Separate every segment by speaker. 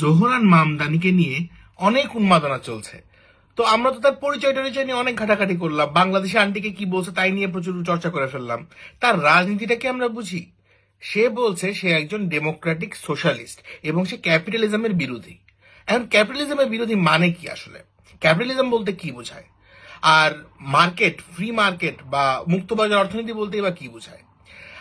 Speaker 1: Zohran মামদানিকে নিয়ে অনেক উন্মাদনা চলছে। তো আমরা তো তার পরিচয় টরিচয় নিয়ে অনেক ঘাটাঘাটি করলাম। বাংলাদেশে আন্টিকে কি বলছে তাই নিয়ে প্রচুর চর্চা করে ফেললাম। তার রাজনীতিটাকে আমরা বুঝি? সে বলছে সে একজন ডেমোক্রেটিক সোশ্যালিস্ট এবং সে ক্যাপিটালিজমের বিরোধী। এখন ক্যাপিটালিজমের বিরোধী মানে কি আসলে? ক্যাপিটালিজম বলতে কি বোঝায়? আর মার্কেট, ফ্রি মার্কেট বা মুক্তবাজার অর্থনীতি বলতে বা কি বোঝায়?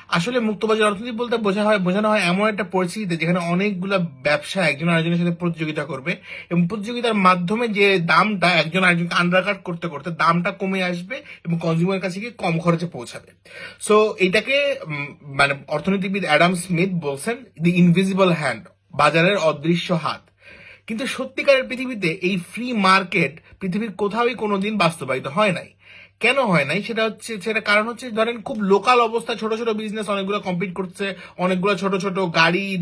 Speaker 1: আসলে মুক্তবাজার অর্থনীতি বলতে বোঝা হয়, বোঝানো হয় এমন একটা পরিস্থিতিতে যেখানে অনেকগুলো ব্যবসা একজন আরেকজনের সাথে প্রতিযোগিতা করবে এবং প্রতিযোগিতার মাধ্যমে যে দামটা একজন আরেকজনকে আন্ডারকাট করতে করতে দামটা কমে আসবে এবং কনজিউমার কাছে গিয়ে কম খরচে পৌঁছাবে। সো এটাকে মানে অর্থনীতিবিদ অ্যাডাম স্মিথ বলছেন দি ইনভিজিবল হ্যান্ড বাজারের অদৃশ্য হাত। কিন্তু সত্যিকারের পৃথিবীতে এই ফ্রি মার্কেট পৃথিবীর কোথাওই কোনোদিন বাস্তবায়িত হয় নাই। কেন হয় নাই? সেটা হচ্ছে সেটা কারণ হচ্ছে, ধরেন খুব লোকাল অবস্থা, ছোট ছোট বিজনেস অনেকগুলো কম্পিট করছে, অনেকগুলো ছোট ছোট গাড়ির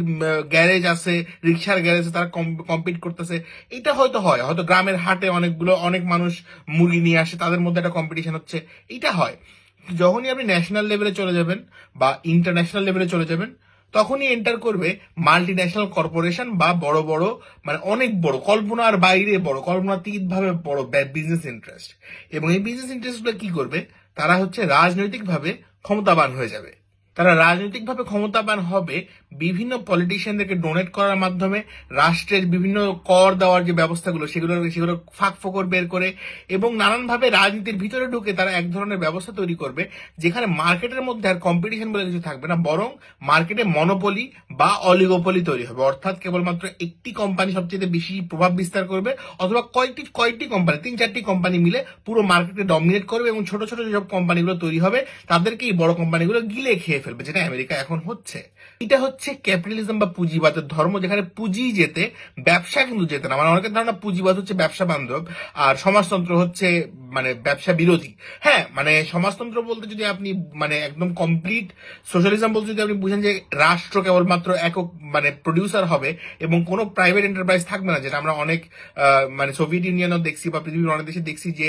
Speaker 1: গ্যারেজ আছে রিক্সার গ্যারেজ তারা কম্পিট করতেছে। এটা হয়তো হয়, হয়তো গ্রামের হাটে অনেকগুলো, অনেক মানুষ মুরগি নিয়ে আসে, তাদের মধ্যে একটা কম্পিটিশন হচ্ছে, এটা হয়। যখনই আপনি ন্যাশনাল লেভেলে চলে যাবেন বা ইন্টারন্যাশনাল লেভেলে চলে যাবেন তখনই এন্টার করবে মাল্টি ন্যাশনাল কর্পোরেশন বা বড় বড় মানে অনেক বড়, কল্পনার বাইরে বড় কল্পনাতীত ভাবে বড় বিজনেস ইন্টারেস্ট এবং এই বিজনেস ইন্টারেস্টগুলো কি করবে? তারা হচ্ছে রাজনৈতিকভাবে ক্ষমতাবান হয়ে যাবে। তারা রাজনৈতিকভাবে ক্ষমতাবান হবে, বিভিন্ন পলিটিশিয়ানদেরকে ডোনেট করার মাধ্যমে, রাষ্ট্রের বিভিন্ন কর দেওয়ার যে ব্যবস্থাগুলো, সেগুলো সেগুলো ফাঁক ফোকর বের করে এবং নানানভাবে রাজনীতির ভিতরে ঢুকে তারা এক ধরনের ব্যবস্থা তৈরি করবে, যেখানে মার্কেটের মধ্যে আর কম্পিটিশন বলে কিছু থাকবে না, বরং মার্কেটে মনোপলি বা অলিগোপলি তৈরি হবে। অর্থাৎ কেবলমাত্র একটি কোম্পানি সবচেয়ে বেশি প্রভাব বিস্তার করবে, অথবা কয়েকটি কয়েকটি কোম্পানি তিন চারটি কোম্পানি মিলে পুরো মার্কেটে ডমিনেট করবে এবং ছোট ছোট যেসব কোম্পানিগুলো তৈরি হবে, তাদেরকে এই বড় কোম্পানিগুলো গিলে খেয়ে ফেলবে, যেটা আমেরিকা এখন হচ্ছে। এটা হচ্ছে ক্যাপিটালিজম বা পুঁজিবাদের ধর্ম, যেখানে পুঁজি যেতে, ব্যবসা কিন্তু যেতে না। মানে অনেকের ধারণা পুঁজিবাদ হচ্ছে ব্যবসা বান্ধব, আর সমাজতন্ত্র হচ্ছে মানে ব্যবসা বিরোধী। হ্যাঁ মানে সমাজতন্ত্র বলতে যদি আপনি মানে একদম কমপ্লিট সোশ্যালিজম বলতে যদি আপনি বুঝেন যে রাষ্ট্র কেবলমাত্র একক মানে প্রডিউসার হবে, এবং কোনো প্রাইভেট এন্টারপ্রাইজ থাকবে না, যেটা আমরা অনেক মানে সোভিয়েত ইউনিয়নও দেখছি বা পৃথিবীর অনেক দেশে দেখছি যে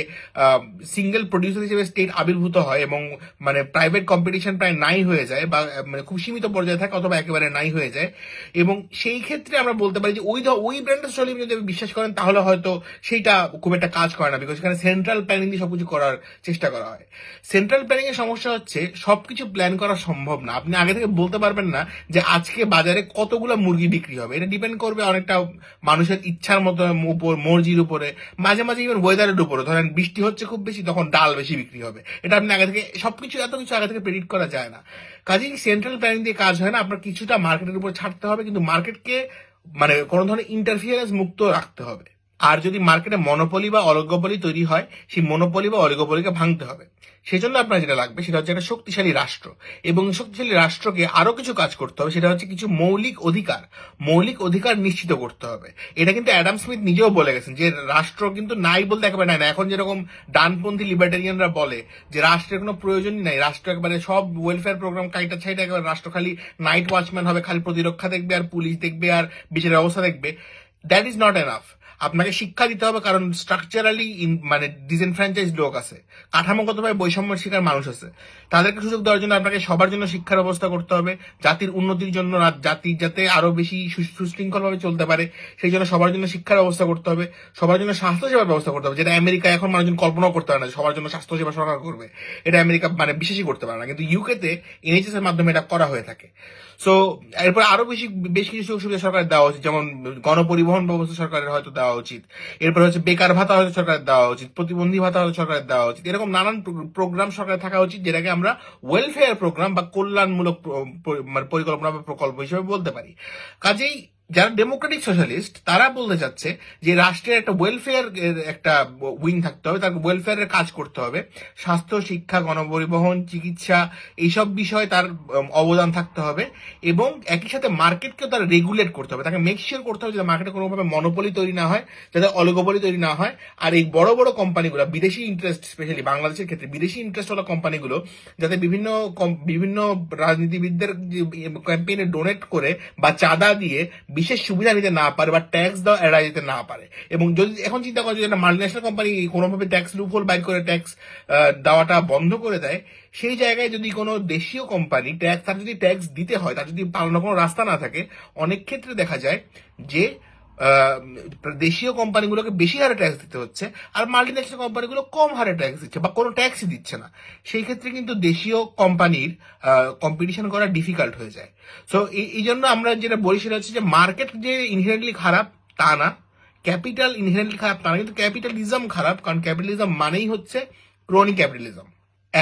Speaker 1: সিঙ্গেল প্রডিউসার হিসেবে স্টেট আবির্ভূত হয়, এবং মানে প্রাইভেট কম্পিটিশন প্রায় নাই হয়ে যায় বা মানে খুব সীমিত পর্যায়ে থাকে অথবা একেবারে নাই হয়ে যায়। এবং সেই ক্ষেত্রে আমরা বলতে পারি যে ওই ওই ব্র্যান্ডের সোশ্যালিজম যদি বিশ্বাস করেন, তাহলে হয়তো সেইটা খুব একটা কাজ করে না বিকজ এখানে সেন্ট্রাল প্ল্যানিং দিয়ে সবকিছু করার চেষ্টা করা হয়। সেন্ট্রাল প্ল্যানিং এর সমস্যা হচ্ছে, সবকিছু প্ল্যান করা সম্ভব না। আপনি আগে থেকে বলতে পারবেন না যে আজকে বাজারে কতগুলো মুরগি বিক্রি হবে। এটা ডিপেন্ড করবে অনেকটা মানুষের ইচ্ছার মতো উপর, মর্জির উপরে। মাঝে মাঝে ইভেন ওয়েদারের উপরে ধরেন বৃষ্টি হচ্ছে খুব বেশি, তখন ডাল বেশি বিক্রি হবে। এটা আপনি আগে থেকে সবকিছু, এত কিছু আগে থেকে প্রেডিক্ট করা যায় না। কাজেই সেন্ট্রাল ব্যাংক দিয়ে কাজ হয় না, আপনার কিছুটা মার্কেটের উপর ছাড়তে হবে, কিন্তু মার্কেটকে মানে কোনো ধরনের ইন্টারফিয়ারেন্স মুক্ত রাখতে হবে। আর যদি মার্কেটে মনোপলি বা অলিগোপলি তৈরি হয়, সেই মনোপলি বা অলিগোপলিকে ভাঙতে হবে। সেই জন্য আপনার যেটা লাগবে, সেটা হচ্ছে একটা শক্তিশালী রাষ্ট্র। এবং শক্তিশালী রাষ্ট্রকে আরও কিছু কাজ করতে হবে, সেটা হচ্ছে কিছু মৌলিক অধিকার। মৌলিক অধিকার নিশ্চিত করতে হবে। এটা কিন্তু অ্যাডাম স্মিথ নিজেও বলে গেছেন যে, রাষ্ট্র কিন্তু নাই বলতে একেবারে নাই না। এখন যেরকম ডানপন্থী লিবার্টারিয়ানরা বলে যে, রাষ্ট্রের কোনো প্রয়োজনই নাই। রাষ্ট্র একেবারে সব ওয়েলফেয়ার প্রোগ্রাম কাইটা ছাইটা একেবারে রাষ্ট্র। খালি নাইট ওয়াচম্যান হবে, খালি প্রতিরক্ষা দেখবে আর পুলিশ দেখবে আর বিচারের অবস্থা দেখবে। দ্যাট ইজ নট এনাফ আপনাকে শিক্ষা দিতে হবে কারণ স্ট্রাকচারালি মানে ডিসএনফ্র্যাঞ্চাইজ লোক আছে। কাঠামোগতভাবে বৈষম্য শিকার মানুষ আছে। তাদেরকে সুযোগ দেওয়ার জন্য আপনাকে সবার জন্য শিক্ষার ব্যবস্থা করতে হবে। জাতির উন্নতির জন্য জাতি যাতে আরও বেশি সুশৃঙ্খলভাবে চলতে পারে, সেই জন্য সবার জন্য শিক্ষার ব্যবস্থা করতে হবে। সবার জন্য স্বাস্থ্য সেবার ব্যবস্থা করতে হবে। যেটা আমেরিকা এখন মানুষজন কল্পনাও করতে পারে না সবার জন্য স্বাস্থ্য সেবা সরকার করবে। এটা আমেরিকা মানে বিশ্বাসই করতে পারে না। কিন্তু ইউকেতে এনএইচএস এর মাধ্যমে এটা করা হয়ে থাকে। সো এরপর আরও বেশি, বেশ কিছু সুযোগ সুবিধা সরকার দেওয়া উচিত যেমন গণপরিবহন ব্যবস্থা সরকারের হয়তো দেওয়া উচিত। এরপর হচ্ছে বেকার ভাতা হয়তো সরকারের দেওয়া উচিত, প্রতিবন্ধী ভাতা হয়তো সরকারের দেওয়া উচিত, এরকম নানান প্রোগ্রাম সরকারের থাকা উচিত যেটাকে আমরা ওয়েলফেয়ার প্রোগ্রাম বা কল্যাণমূলক মানে পরিকল্পনা বা প্রকল্প হিসেবে বলতে পারি। কাজেই যারা ডেমোক্রেটিক সোশ্যালিস্ট তারা বলতে চাচ্ছে যে রাষ্ট্রের একটা ওয়েলফেয়ার একটা উইং থাকতে হবে, তার ওয়েলফেয়ারের কাজ করতে হবে। স্বাস্থ্য, শিক্ষা, গণপরিবহন, চিকিৎসা, এইসব বিষয়ে তার অবদান থাকতে হবে এবং একই সাথে মার্কেটকেও তার রেগুলেট করতে হবে। তাকে মেক শিওর করতে হবে যাতে মার্কেটে কোনোভাবে মনোপলি তৈরি না হয়, যাতে অলিগোপলি তৈরি না হয়। আর এই বড় বড় কোম্পানিগুলো বিদেশি ইন্টারেস্ট স্পেশালি বাংলাদেশের ক্ষেত্রে বিদেশি ইন্টারেস্ট ওলা কোম্পানিগুলো যাতে বিভিন্ন বিভিন্ন রাজনীতিবিদদের ক্যাম্পেইনে ডোনেট করে বা চাঁদা দিয়ে বিশেষ সুবিধা নিতে না পারে বা ট্যাক্স দেওয়া এড়ায় যেতে না পারে। এবং যদি, এখন চিন্তা করা যদি একটা মাল্টিন্যাশনাল কোম্পানি কোনোভাবে ট্যাক্স লুফল বাইর করে ট্যাক্স দেওয়াটা বন্ধ করে দেয়, সেই জায়গায় যদি কোনো দেশীয় কোম্পানি ট্যাক্স তার যদি ট্যাক্স দিতে হয়, তার যদি পালানোর কোনো রাস্তা না থাকে, অনেক ক্ষেত্রে দেখা যায় যে দেশীয় কোম্পানিগুলোকে বেশি হারে ট্যাক্স দিতে হচ্ছে আর মাল্টিন্যাশনাল কোম্পানিগুলো কম হারে ট্যাক্স দিচ্ছে বা কোনো ট্যাক্সই দিচ্ছে না। সেই ক্ষেত্রে কিন্তু দেশীয় কোম্পানির কম্পিটিশন করা ডিফিকাল্ট হয়ে যায়। সো এই জন্য আমরা যেটা বলি সেটা হচ্ছে যে মার্কেট যে ইনহেরেন্টলি খারাপ তা না। ক্যাপিটাল ইনহেরেন্টলি খারাপ তা না, কিন্তু ক্যাপিটালিজম খারাপ, কারণ ক্যাপিটালিজম মানেই হচ্ছে ক্রোনি ক্যাপিটালিজম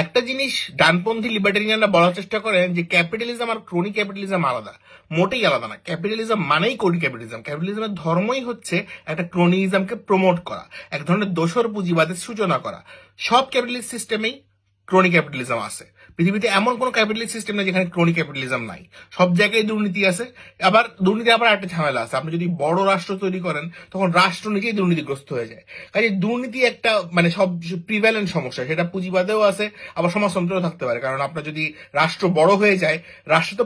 Speaker 1: একটা জিনিস ডানপন্থী লিবার্টেরিয়ানরা বলার চেষ্টা করেন যে ক্যাপিটালিজম আর ক্রোনি ক্যাপিটালিজম আলাদা, মোটেই আলাদা না। ক্যাপিটালিজম মানেই কোন ক্যাপিটালিজম ক্যাপিটালিজমের ধর্মই হচ্ছে একটা ক্রোনিজমকে প্রমোট করা, এক ধরনের দোসর পুঁজিবাদের সূচনা করা। সব ক্যাপিটালিস্ট সিস্টেমেই ক্রোনি ক্যাপিটালিজম আছে। পৃথিবীতে এমন কোনো ক্যাপিটালিস্ট সিস্টেম নেই যেখানে ক্রোনি ক্যাপিটালিজম নাই। সব জায়গায় দুর্নীতি আছে। আবার দুর্নীতি আবার একটা ঝামেলা আছে। আপনি যদি বড় রাষ্ট্র তৈরি করেন, তখন রাষ্ট্র নিজেই দুর্নীতিগ্রস্ত হয়ে যায়। কাজে দুর্নীতি একটা মানে সব প্রিভ্যালেন্ট সমস্যা। সেটা পুঁজিবাদেও আছে, আবার সমাজতন্ত্রেও থাকতে পারে। কারণ আপনার যদি রাষ্ট্র বড় হয়ে যায়, রাষ্ট্র তো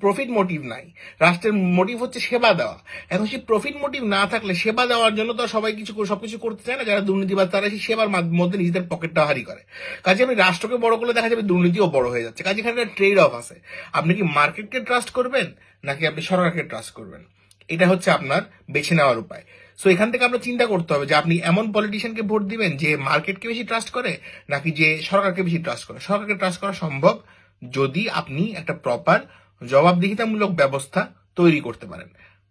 Speaker 1: প্রফিট মোটিভ নাই। রাষ্ট্রের মোটিভ হচ্ছে সেবা দেওয়া। এখন সেই প্রফিট মোটিভ না থাকলে সেবা দেওয়ার জন্য তো সবাই কিছু, সবকিছু করতে চায় না। যারা দুর্নীতিবাদ তারা সেই সেবার মধ্যে নিজেদের পকেটটা হারি করে। কাজে আপনি রাষ্ট্রকে বড় করলে দেখা যাবে দুর্নীতিও বড় হয়ে যাচ্ছে। কাজে এখানে ট্রেড অফ আছে। আপনি কি মার্কেটকে ট্রাস্ট করবেন, নাকি আপনি সরকারকে ট্রাস্ট করবেন? এটা হচ্ছে আপনার বেছে নেওয়ার উপায়। সো এখান থেকে আপনার চিন্তা করতে হবে যে আপনি এমন পলিটিশিয়ানকে ভোট দিবেন যে মার্কেটকে বেশি ট্রাস্ট করে, নাকি যে সরকারকে বেশি ট্রাস্ট করে? সরকারকে ট্রাস্ট করা সম্ভব যদি আপনি একটা প্রপার জবাবদিহিতামূলক ব্যবস্থা তৈরি করতে পারেন।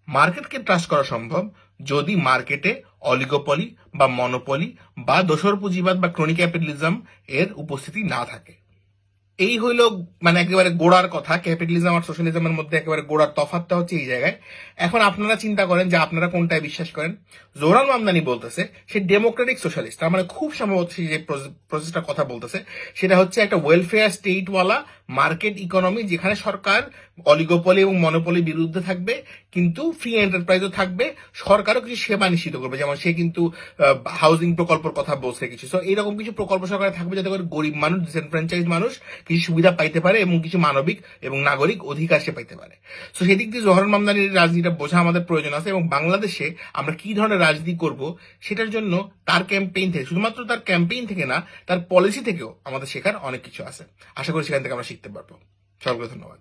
Speaker 1: মার্কেটকে ট্রাস্ট করা সম্ভব যদি মার্কেটে অলিগোপলি বা মনোপলি বা দোসর পুঁজিবাদ বা ক্রনিক ক্যাপিটালিজম এর উপস্থিতি না থাকে। এই হইল মানে একেবারে গোড়ার কথা। ক্যাপিটালিজম আর সোশ্যালিজমের মধ্যে একেবারে গোড়ার তফাতটা হচ্ছে এই জায়গায়। এখন আপনারা চিন্তা করেন যে আপনারা কোনটায় বিশ্বাস করেন। জোরান মামদানি বলতেছে সে ডেমোক্রেটিক সোশ্যালিস্ট। তার মানে খুব সম্ভবত সে যে প্রসেসটার কথা বলতেছে, সেটা হচ্ছে একটা ওয়েলফেয়ার স্টেটওয়ালা মার্কেট ইকোনমি যেখানে সরকার অলিগোপলি এবং মনোপলির বিরুদ্ধে থাকবে, কিন্তু ফ্রি এন্টারপ্রাইজও থাকবে, সরকারও কিছু সেবা নিশ্চিত করবে। যেমন সে কিন্তু হাউজিং প্রকল্পের কথা বলছে কিছু। সো এইরকম কিছু প্রকল্প সরকারে থাকবে যাতে করে গরিব মানুষ ডিসেনফ্র্যাঞ্চাইজ মানুষ কিছু সুবিধা পাইতে পারে এবং কিছু মানবিক এবং নাগরিক অধিকার সে পাইতে পারে। সো সেদিক দিয়ে জহর মামদানির রাজনীতিটা বোঝা আমাদের প্রয়োজন আছে এবং বাংলাদেশে আমরা কি ধরনের রাজনীতি করব সেটার জন্য তার ক্যাম্পেইন থেকে, শুধুমাত্র তার ক্যাম্পেইন থেকে না, তার পলিসি থেকেও আমাদের শেখার অনেক কিছু আছে। আশা করি সেখান থেকে আমরা শিখতে পারব। সকলকে ধন্যবাদ।